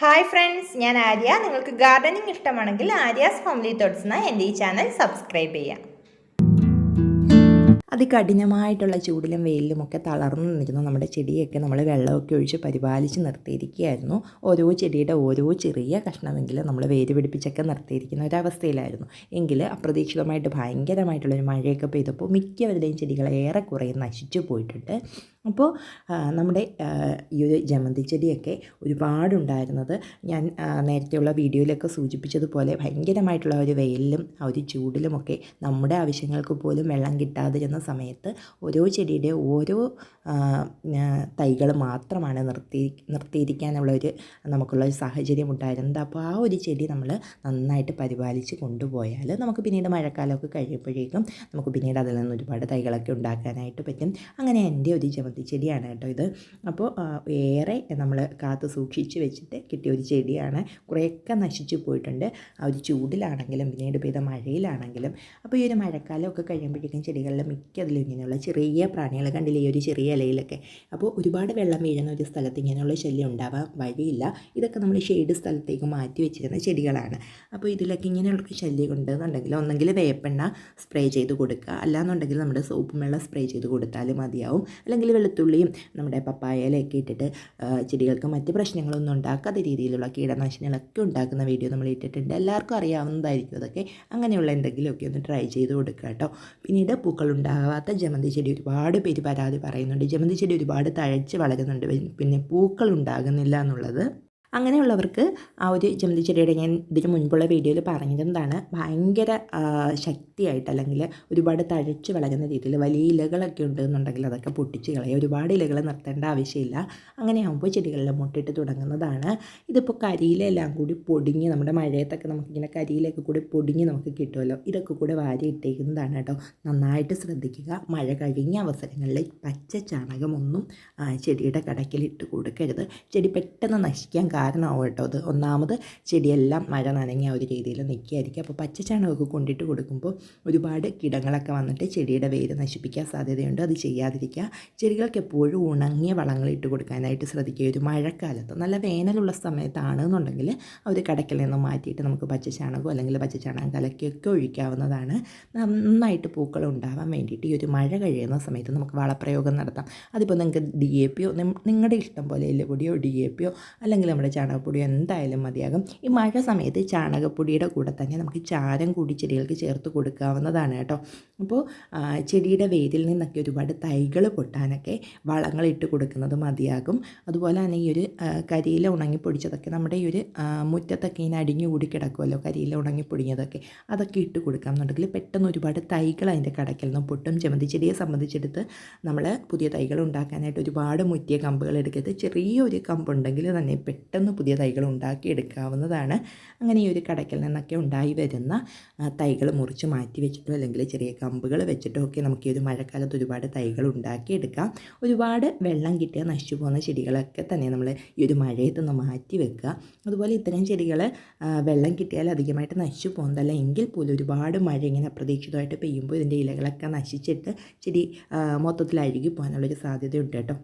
Hi friends ഞാൻ ആര്യ. നിങ്ങൾക്ക് gardening ഇഷ്ടമാണെങ്കിൽ ആര്യാസ് ഫാമിലി തോട്ട്സ് എന്ന എന്റെ ഈ ചാനൽ സബ്സ്ക്രൈബ് ചെയ്യാം. അതികഠിനമായിട്ടുള്ള ചൂടിലും വെയിലിലുമൊക്കെ തളർന്നു നിന്നിരുന്നു. നമ്മുടെ ചെടിയൊക്കെ നമ്മൾ വെള്ളമൊക്കെ ഒഴിച്ച് പരിപാലിച്ച് നിർത്തിയിരിക്കുകയായിരുന്നു. ഓരോ ചെടിയുടെ ഓരോ ചെറിയ കഷ്ണമെങ്കിലും നമ്മൾ വേര് പിടിപ്പിച്ചൊക്കെ നിർത്തിയിരിക്കുന്ന ഒരവസ്ഥയിലായിരുന്നു. എങ്കിൽ അപ്രതീക്ഷിതമായിട്ട് ഭയങ്കരമായിട്ടുള്ളൊരു മഴയൊക്കെ പെയ്തപ്പോൾ മിക്കവരുടെയും ചെടികൾ ഏറെക്കുറെ നശിച്ചു പോയിട്ടുണ്ട്. അപ്പോൾ നമ്മുടെ ഈ ഒരു ജമന്തി ചെടിയൊക്കെ ഒരുപാടുണ്ടായിരുന്നത്. ഞാൻ നേരത്തെയുള്ള വീഡിയോയിലൊക്കെ സൂചിപ്പിച്ചതുപോലെ ഭയങ്കരമായിട്ടുള്ള ഒരു വെയിലിലും ആ ഒരു ചൂടിലുമൊക്കെ നമ്മുടെ ആവശ്യങ്ങൾക്ക് പോലും വെള്ളം കിട്ടാതിരുന്ന സമയത്ത് ഓരോ ചെടിയുടെ ഓരോ തൈകൾ മാത്രമാണ് നിർത്തി നിർത്തിയിരിക്കാനുള്ള ഒരു നമുക്കുള്ള ഒരു സാഹചര്യം ഉണ്ടായിരുന്നത്. അപ്പോൾ ആ ഒരു ചെടി നമ്മൾ നന്നായിട്ട് പരിപാലിച്ച് കൊണ്ടുപോയാൽ നമുക്ക് പിന്നീട് മഴക്കാലമൊക്കെ കഴിയുമ്പോഴേക്കും നമുക്ക് പിന്നീട് അതിൽ നിന്ന് ഒരുപാട് തൈകളൊക്കെ ഉണ്ടാക്കാനായിട്ട് പറ്റും. അങ്ങനെ എന്റെ ഒരു ജമന്തി ചെടിയാണ് കേട്ടോ ഇത്. അപ്പോൾ ഏറെ നമ്മൾ കാത്ത് സൂക്ഷിച്ച് വെച്ചിട്ട് കിട്ടിയ ഒരു ചെടിയാണ്. കുറേയൊക്കെ നശിച്ചു പോയിട്ടുണ്ട്. ആ ഒരു ചൂടിലാണെങ്കിലും പിന്നീട് പെയ്ത മഴയിലാണെങ്കിലും അപ്പോൾ ഈ ഒരു മഴക്കാലമൊക്കെ കഴിയുമ്പോഴേക്കും ചെടികളിൽ മിക്കതിലും ഇങ്ങനെയുള്ള ചെറിയ പ്രാണികൾ കണ്ടില്ലേ? ഈ ഒരു ചെറിയ ഇലയിലൊക്കെ. അപ്പോൾ ഒരുപാട് വെള്ളം വീഴുന്ന ഒരു സ്ഥലത്ത് ഇങ്ങനെയുള്ള ശല്യം ഉണ്ടാവാൻ വഴിയില്ല. ഇതൊക്കെ നമ്മൾ ഷെയ്ഡ് സ്ഥലത്തേക്ക് മാറ്റി വെച്ചിരുന്ന ചെടികളാണ്. അപ്പോൾ ഇതിലൊക്കെ ഇങ്ങനെയുള്ള ശല്യം ഉണ്ടെന്നുണ്ടെങ്കിൽ ഒന്നെങ്കിൽ വേപ്പെണ്ണ സ്പ്രേ ചെയ്ത് കൊടുക്കുക. അല്ലാന്നുണ്ടെങ്കിൽ നമ്മുടെ സോപ്പും വെള്ളം സ്പ്രേ ചെയ്ത് കൊടുത്താലും മതിയാവും. അല്ലെങ്കിൽ വെളുത്തുള്ളിയും നമ്മുടെ പപ്പായയിലൊക്കെ ഇട്ടിട്ട് ചെടികൾക്ക് മറ്റ് പ്രശ്നങ്ങളൊന്നും ഉണ്ടാക്കാത്ത രീതിയിലുള്ള കീടനാശിനികളൊക്കെ ഉണ്ടാക്കുന്ന വീഡിയോ നമ്മൾ ഇട്ടിട്ടുണ്ട്. എല്ലാവർക്കും അറിയാവുന്നതായിരിക്കും അതൊക്കെ. അങ്ങനെയുള്ള എന്തെങ്കിലുമൊക്കെ ഒന്ന് ട്രൈ ചെയ്ത് കൊടുക്കുക കേട്ടോ. പിന്നീട് പൂക്കൾ ഉണ്ടാകാത്ത ജമന്തി ചെടി ഒരുപാട് പേര് പരാതി പറയുന്നുണ്ട്. ജമന്തി ചെടി ഒരുപാട് തഴച്ച് വളരുന്നുണ്ട്. പിന്നെ പൂക്കൾ ഉണ്ടാകുന്നില്ല എന്നുള്ളത് അങ്ങനെയുള്ളവർക്ക് ആ ഒരു ജമന്തി ചെടിയുടെ ഞാൻ ഇതിന് മുൻപുള്ള വീഡിയോയിൽ പറഞ്ഞിരുന്നതാണ് ഭയങ്കര ശക്തിയായിട്ട് അല്ലെങ്കിൽ ഒരുപാട് തഴച്ച് വളരുന്ന രീതിയിൽ വലിയ ഇലകളൊക്കെ ഉണ്ടെന്നുണ്ടെങ്കിൽ അതൊക്കെ പൊട്ടിച്ച് കളയുക ഒരുപാട് ഇലകൾ നിർത്തേണ്ട ആവശ്യമില്ല. അങ്ങനെയാകുമ്പോൾ ചെടികളിൽ മുട്ടിട്ട് തുടങ്ങുന്നതാണ്. ഇതിപ്പോൾ കരിയിലെല്ലാം കൂടി പൊടിഞ്ഞ് നമ്മുടെ മഴയത്തൊക്കെ നമുക്കിങ്ങനെ കരിയിലൊക്കെ കൂടി പൊടിഞ്ഞ് നമുക്ക് കിട്ടുമല്ലോ? ഇതൊക്കെ കൂടി വാരി ഇട്ടേക്കുന്നതാണ് കേട്ടോ. നന്നായിട്ട് ശ്രദ്ധിക്കുക. മഴ കഴിഞ്ഞ അവസരങ്ങളിൽ പച്ച ചാണകമൊന്നും ചെടിയുടെ കടക്കിലിട്ട് കൊടുക്കരുത്. ചെടി പെട്ടെന്ന് നശിക്കാൻ കാരണമാവും കേട്ടോ അത്. ഒന്നാമത് ചെടിയെല്ലാം മഴ നനഞ്ഞ ഒരു രീതിയിൽ നിൽക്കുകയായിരിക്കും. അപ്പോൾ പച്ച ചാണകമൊക്കെ കൊണ്ടിട്ട് കൊടുക്കുമ്പോൾ ഒരുപാട് കീടങ്ങളൊക്കെ വന്നിട്ട് ചെടിയുടെ വേര് നശിപ്പിക്കാൻ സാധ്യതയുണ്ട്. അത് ചെയ്യാതിരിക്കുക. ചെടികൾക്ക് എപ്പോഴും ഉണങ്ങിയ വളങ്ങൾ ഇട്ട് കൊടുക്കാനായിട്ട് ശ്രദ്ധിക്കുക. ഒരു മഴക്കാലത്ത് നല്ല വേനലുള്ള സമയത്താണെന്നുണ്ടെങ്കിൽ ഒരു കടക്കിൽ നിന്ന് മാറ്റിയിട്ട് നമുക്ക് പച്ച ചാണകമോ അല്ലെങ്കിൽ പച്ച ചാണകം കലക്കിയൊക്കെ ഒഴിക്കാവുന്നതാണ്. നന്നായിട്ട് പൂക്കൾ ഉണ്ടാവാൻ വേണ്ടിയിട്ട് ഈ ഒരു മഴ കഴിയുന്ന സമയത്ത് നമുക്ക് വളപ്രയോഗം നടത്താം. അതിപ്പോൾ നിങ്ങൾക്ക് ഡി എ പിയോ നിങ്ങളുടെ ഇഷ്ടം പോലെ എല്ലുപൊടിയോ ഡി എ പിയോ അല്ലെങ്കിൽ നമ്മുടെ ചാണകപ്പൊടിയോ എന്തായാലും മതിയാകും. ഈ മഴ സമയത്ത് ചാണകപ്പൊടിയുടെ കൂടെ തന്നെ നമുക്ക് ചാരം കൂടി ചെടികൾക്ക് ചേർത്ത് കൊടുക്കാവുന്നതാണ് കേട്ടോ. അപ്പോൾ ചെടിയുടെ വേരിൽ നിന്നൊക്കെ ഒരുപാട് തൈകൾ പൊട്ടാനൊക്കെ വളങ്ങൾ ഇട്ട് കൊടുക്കുന്നത് മതിയാകും. അതുപോലെ തന്നെ ഈ ഒരു കരിയില ഉണങ്ങി പൊടിച്ചതൊക്കെ നമ്മുടെ ഈ ഒരു മുറ്റത്തൊക്കെ ഇങ്ങനെ അടിഞ്ഞുകൂടി കിടക്കുമല്ലോ കരിയില ഉണങ്ങി പൊടിഞ്ഞതൊക്കെ. അതൊക്കെ ഇട്ട് കൊടുക്കാമെന്നുണ്ടെങ്കിൽ പെട്ടെന്ന് ഒരുപാട് തൈകൾ അതിന്റെ കടക്കിൽ നിന്ന് പൊട്ടും. ചെമന്തി ചെടിയെ സംബന്ധിച്ചെടുത്ത് നമ്മൾ പുതിയ തൈകൾ ഉണ്ടാക്കാനായിട്ട് ഒരുപാട് മുറ്റിയ കമ്പുകൾ എടുക്കരുത്. ചെറിയൊരു കമ്പുണ്ടെങ്കിൽ തന്നെ പെട്ടെന്ന് പുതിയ തൈകൾ ഉണ്ടാക്കിയെടുക്കാവുന്നതാണ്. അങ്ങനെ ഈ ഒരു കടക്കിൽ നിന്നൊക്കെ ഉണ്ടായി വരുന്ന തൈകൾ മുറിച്ച് മാറ്റി വെച്ചിട്ടോ അല്ലെങ്കിൽ ചെറിയ കമ്പുകൾ വെച്ചിട്ടോ ഒക്കെ നമുക്ക് ഈ ഒരു മഴക്കാലത്ത് ഒരുപാട് തൈകൾ ഉണ്ടാക്കിയെടുക്കാം. ഒരുപാട് വെള്ളം കിട്ടിയാൽ നശിച്ചു പോകുന്ന ചെടികളൊക്കെ തന്നെ നമ്മൾ ഈ ഒരു മഴയത്ത് നിന്ന് മാറ്റി വെക്കുക. അതുപോലെ ഇത്തരം ചെടികൾ വെള്ളം കിട്ടിയാൽ അധികമായിട്ട് നശിച്ചു പോകുന്നതല്ല എങ്കിൽ പോലും ഒരുപാട് മഴ ഇങ്ങനെ അപ്രതീക്ഷിതമായിട്ട് പെയ്യുമ്പോൾ ഇതിന്റെ ഇലകളൊക്കെ നശിച്ചിട്ട് ചെടി മൊത്തത്തിൽ അഴുകി പോകാനുള്ളൊരു സാധ്യതയുണ്ട് കേട്ടോ.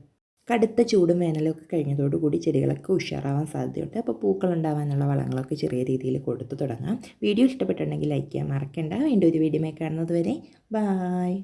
കടുത്ത ചൂടും വേനലും ഒക്കെ കഴിഞ്ഞതോടുകൂടി ചെടികളൊക്കെ ഉഷാറാവാൻ സാധ്യതയുണ്ട്. അപ്പോൾ പൂക്കൾ ഉണ്ടാവാനുള്ള വളങ്ങളൊക്കെ ചെറിയ രീതിയിൽ കൊടുത്തു തുടങ്ങാം. വീഡിയോ ഇഷ്ടപ്പെട്ടിട്ടുണ്ടെങ്കിൽ ലൈക്ക് ചെയ്യാൻ മറക്കണ്ട. വീണ്ടും ഒരു വീഡിയോ കാണുന്നത് വരെ. ബായ്